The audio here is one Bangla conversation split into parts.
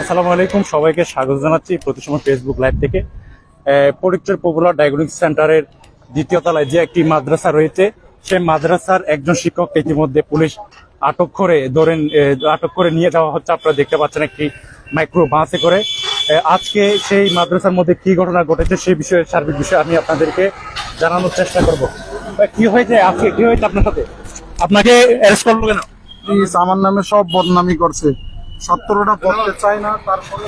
আসসালামু আলাইকুম, সবাইকে স্বাগত জানাচ্ছি প্রতি সময় ফেসবুক লাইভ থেকে পরিচয় পপুলার ডায়াগনস্টিক সেন্টারের দ্বিতীয় তলায় যে একটি মাদ্রাসা রয়েছে সে মাদ্রাসার একজন শিক্ষককে ইতিমধ্যে পুলিশ আটক করে ধরেন আটক করে নিয়ে যাওয়া হচ্ছে। আপনারা দেখতে পাচ্ছেন একটি মাইক্রো বাসে করে। আজকে সেই মাদ্রাসার মধ্যে কি ঘটনা ঘটেছে সেই বিষয়ে সার্বিক বিষয়ে আমি আপনাদেরকে জানানোর চেষ্টা করব। কি হয়েছে? আজকে কি হয়েছে আপনার সাথে? আপনাকে অ্যারেস্ট করল কেন? আমার নামে সব বদনামি করছে? সত্তরটা চাই না, তারপরে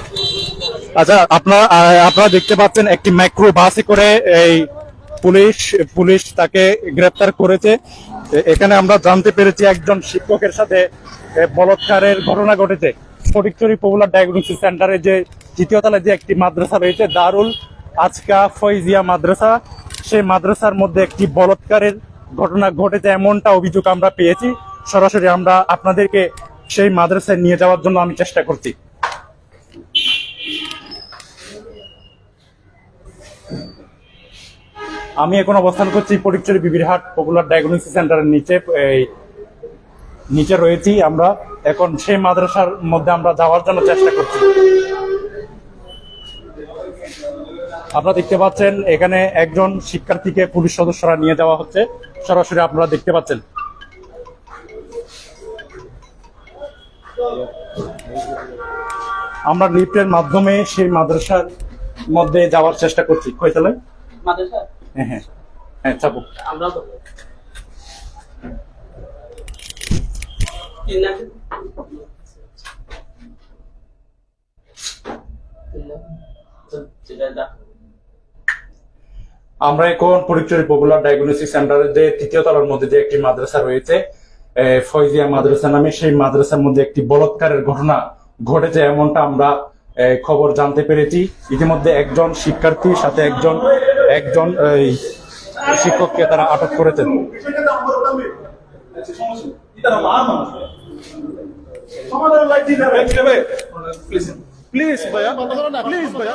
আচ্ছা আপনারা আপনারা দেখতে পাচ্ছেন একটি মাইক্রো বাসে করে এই পুলিশ পুলিশ তাকে গ্রেপ্তার করেছে। এখানে আমরা জানতে পেরেছি একজন শিক্ষকের সাথে বলাৎকারের ঘটনা ঘটেছে। ফটিকচুরি পপুলার ডায়াগনোসিস সেন্টারে যে তৃতীয় তলায় যে একটি মাদ্রাসা রয়েছে, দারুল আজকা ফৈজিয়া মাদ্রাসা, সেই মাদ্রাসার মধ্যে একটি বলাৎকারের ঘটনা ঘটেছে, এমনটা অভিযোগ আমরা পেয়েছি। সরাসরি আমরা আপনাদেরকে সেই মাদ্রাসায় নিয়ে যাওয়ার জন্য আমি চেষ্টা করছি। আমি এখন অবস্থান করছি পরিচয় বিবিরহাট পপুলার ডায়াগনোসিস সেন্টারের নিচে নিচে রয়েছি আমরা। এখন সেই মাদ্রাসার মধ্যে আমরা যাওয়ার জন্য চেষ্টা করছি। আপনারা দেখতে পাচ্ছেন, এখানে একজন শিক্ষার্থীকে পুলিশ সদস্যরা নিয়ে যাওয়া হচ্ছে। সরাসরি আপনারা দেখতে পাচ্ছেন। আমরা লিফটের মাধ্যমে সেই মাদ্রাসার মধ্যে যাওয়ার চেষ্টা করছি। কয়তলে মাদ্রাসা? হ্যাঁ হ্যাঁ। হ্যাঁ চাপো আমরা এখন পরিচয় পপুলার ডায়াগনোসিস সেন্টারের যে তৃতীয় তলার মধ্যে যে একটি মাদ্রাসা রয়েছে ফয়জিয়া মাদ্রাসা নামে সেই মাদ্রাসার মধ্যে একটি বলাৎকারের ঘটনা ঘটেছে এমনটা আমরা খবর জানতে পেরেছি। ইতিমধ্যে একজন শিক্ষার্থীর সাথে একজন একজন এই, শিক্ষককে তারা আটক করেছেন। প্লিজ ভাইয়া। প্লিজ ভাইয়া